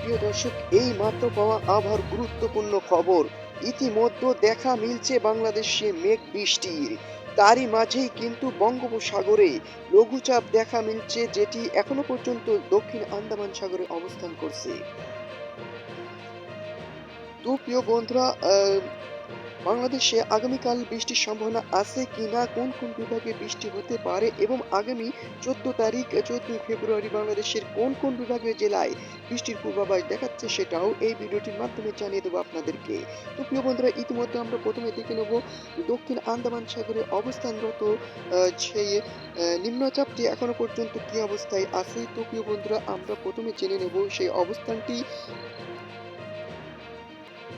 প্রিয় দর্শক এই মাত্র পাওয়া আবার গুরুত্বপূর্ণ খবর। ইতিমধ্যে দেখা মিলছে বাংলাদেশে মেঘ বৃষ্টির। তারই মাঝেই কিন্তু বঙ্গোপসাগরে লঘুচাপ দেখা মিলছে, যেটি এখনও পর্যন্ত দক্ষিণ আন্দামান সাগরে অবস্থান করছে। তো প্রিয় বন্ধুরা বাংলাদেশে আগামীকাল বৃষ্টির সম্ভাবনা আছে কি না কোন কোন বিভাগে বৃষ্টি হতে পারে এবং আগামী চোদ্দ তারিখ চোদ্দই ফেব্রুয়ারি বাংলাদেশের কোন কোন বিভাগের জেলায় বৃষ্টির পূর্বাভাস দেখাচ্ছে সেটাও এই ভিডিওটির মাধ্যমে জানিয়ে দেবো আপনাদেরকে। তো প্রিয় বন্ধুরা, ইতিমধ্যে আমরা প্রথমে দেখে নেব দক্ষিণ আন্দামান সাগরে অবস্থানরত সেই নিম্নচাপটি এখনও পর্যন্ত কি অবস্থায় আছে? তো প্রিয় বন্ধুরা, আমরা প্রথমে জেনে নেব সেই অবস্থানটি।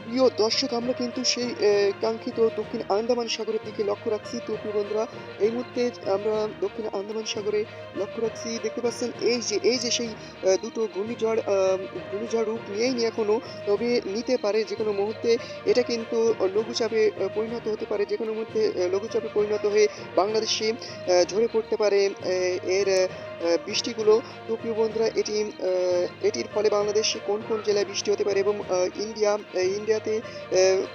প্রিয় দর্শক, আমরা কিন্তু সেই কাঙ্ক্ষিত দক্ষিণ আন্দামান সাগরের দিকে লক্ষ্য রাখছি। তো প্রিয় বন্ধুরা, এই মুহূর্তে আমরা দক্ষিণ আন্দামান সাগরে লক্ষ্য রাখছি। দেখতে পাচ্ছেন, এই যে এই যে সেই দুটো ঘূর্ণিঝড় ঘূর্ণিঝড় রূপ নিয়েই নি এখনও তবে নিতে পারে যে কোনো মুহূর্তে। এটা কিন্তু লঘুচাপে পরিণত হতে পারে। যে কোনো মুহূর্তে লঘুচাপে পরিণত হয়ে বাংলাদেশে ঝরে পড়তে পারে এর বৃষ্টিগুলো। তো প্রিয় বন্ধুরা, এটি এটির ফলে বাংলাদেশে কোন কোন জেলায় বৃষ্টি হতে পারে এবং ইন্ডিয়া ইন্ডিয়া ইন্ডিয়াতে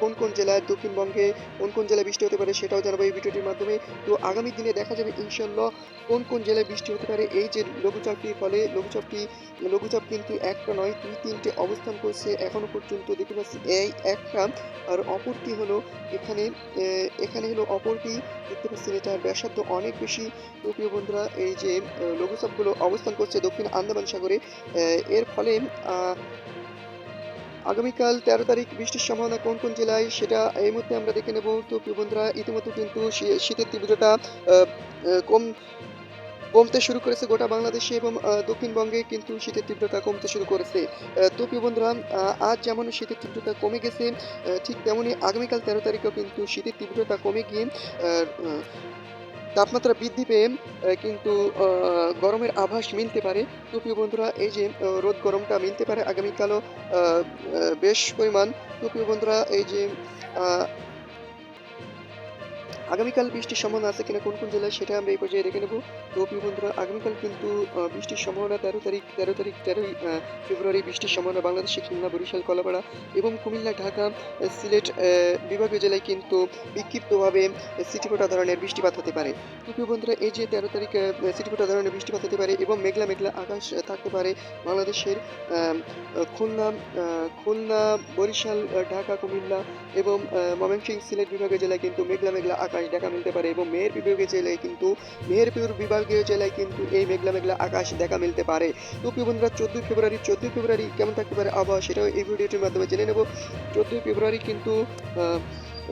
কোন কোন জেলায় দক্ষিণবঙ্গে কোন কোন জেলায় বৃষ্টি হতে পারে সেটাও জানাব এই ভিডিওটির মাধ্যমে। তো আগামী দিনে দেখা যাবে ইনশাল্লাহ কোন কোন জেলায় বৃষ্টি হতে পারে। এই যে লঘুচাপটির ফলে, লঘুচাপটি, লঘুচাপ কিন্তু একটা নয়, দুই তিনটে অবস্থান করছে এখনও পর্যন্ত। দেখতে পাচ্ছি এই একটা। আর অপরটি হলো এখানে এখানে হলো অপরটি। দেখতে পাচ্ছেন, এটার ব্যাসার্ধ অনেক বেশি। তো প্রিয় বন্ধুরা, এই যে লঘুচাপগুলো অবস্থান করছে দক্ষিণ আন্দামান সাগরে। এর ফলে আগামীকাল তেরো তারিখ বৃষ্টির সম্ভাবনা কোন কোন জেলায় সেটা এই মুহূর্তে আমরা দেখে নেব। তো প্রিয় বন্ধুরা, ইতিমধ্যে কিন্তু শীতের তীব্রতা কম কমতে শুরু করেছে গোটা বাংলাদেশে এবং দক্ষিণবঙ্গে কিন্তু শীতের তীব্রতা কমতে শুরু করেছে। তো প্রিয় বন্ধুরা আজ যেমন শীতের তীব্রতা কমে গেছে ঠিক তেমনই আগামীকাল তেরো তারিখেও কিন্তু শীতের তীব্রতা কমে গিয়ে তাপমাত্রা বৃদ্ধি পেয়ে কিন্তু গরমের আভাস মিলতে পারে। তো প্রিয় বন্ধুরা, এই যে রোদ গরমটা মিলতে পারে আগামীকালও বেশ পরিমাণ। তো প্রিয় বন্ধুরা, এই যে আগামীকাল বৃষ্টির সম্ভাবনা আছে কিনা কোন কোন জেলায় সেটা আমরা এই পর্যায়ে দেখে নেব। তো প্রিয় বন্ধুরা আগামীকাল কিন্তু বৃষ্টির সম্ভাবনা তেরো তারিখ তেরো তারিখ তেরোই ফেব্রুয়ারি বৃষ্টির সম্ভাবনা বাংলাদেশে খুলনা বরিশাল কলাপাড়া এবং কুমিল্লা ঢাকা সিলেট বিভাগীয় জেলায় কিন্তু বিক্ষিপ্তভাবে সিটিফোটা ধরনের বৃষ্টিপাত হতে পারে। তো প্রিয় বন্ধুরা এই যে তেরো তারিখ সিটিফোটা ধরনের বৃষ্টিপাত হতে পারে এবং মেঘলা মেঘলা আকাশ থাকতে পারে বাংলাদেশের খুলনা খুলনা বরিশাল ঢাকা কুমিল্লা এবং আহ, ময়মনসিংহ সিলেট বিভাগীয় জেলায় কিন্তু মেঘলা মেঘলা আকাশ দেখা মিলতে পারে এবং মেয়ের বিভাগে জেলায় কিন্তু মেহেরপুর বিভাগীয় জেলায় কিন্তু এই মেঘলা মেঘলা আকাশ দেখা মিলতে পারে। তো প্রিয় বন্ধুরা, চোদ্দোই ফেব্রুয়ারি চোদ্দোই ফেব্রুয়ারি কেমন থাকতে পারে আবহাওয়া সেটাও এই ভিডিওটির মাধ্যমে জেনে নেব। চোদ্দোই ফেব্রুয়ারি কিন্তু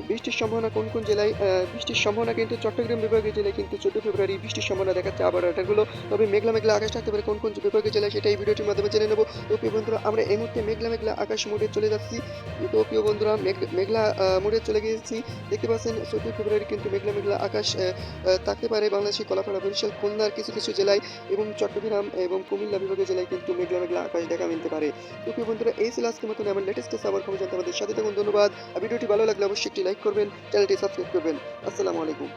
বৃষ্টির সম্ভাবনা কোন কোন জেলায় বৃষ্টির সম্ভাবনা কিন্তু চট্টগ্রাম বিভাগীয় জেলায় কিন্তু চোদ্দ ফেব্রুয়ারি বৃষ্টির সম্ভাবনা দেখাচ্ছে আবার এটাগুলো। তবে মেঘলা মেঘলা আকাশ থাকতে পারে কোন কোন বিভাগীয় জেলায় সেটা এই ভিডিওটির মাধ্যমে জেনে নেব। তো প্রিয় বন্ধুরা, আমরা এই মুহূর্তে মেঘলা মেঘলা আকাশ মোড়ে চলে যাচ্ছি। তো প্রিয় বন্ধুরা, মেঘ- মেঘলা মোড়ে চলে গিয়েছি। দেখতে পাচ্ছেন চোদ্দই ফেব্রুয়ারি কিন্তু মেঘলা মেঘলা আকাশ থাকতে পারে বাংলাদেশের কলাপাড়া, বরিশাল, খুলনার কিছু কিছু জেলায় এবং চট্টগ্রাম এবং কুমিল্লা বিভাগীয় জেলায় কিন্তু মেঘলা মেঘলা আকাশ দেখা মিলতে পারে। তো প্রিয় বন্ধুরা, এই ছিল আজকের মতন আমার লেটেস্ট আবার খবর জানতে আমাদের সাথে থাকুন। ধন্যবাদ। ভিডিওটি ভালো লাগলে অবশ্যই লাইক করবেন চ্যানেলটি সাবস্ক্রাইব করবেন। আসসালামু আলাইকুম।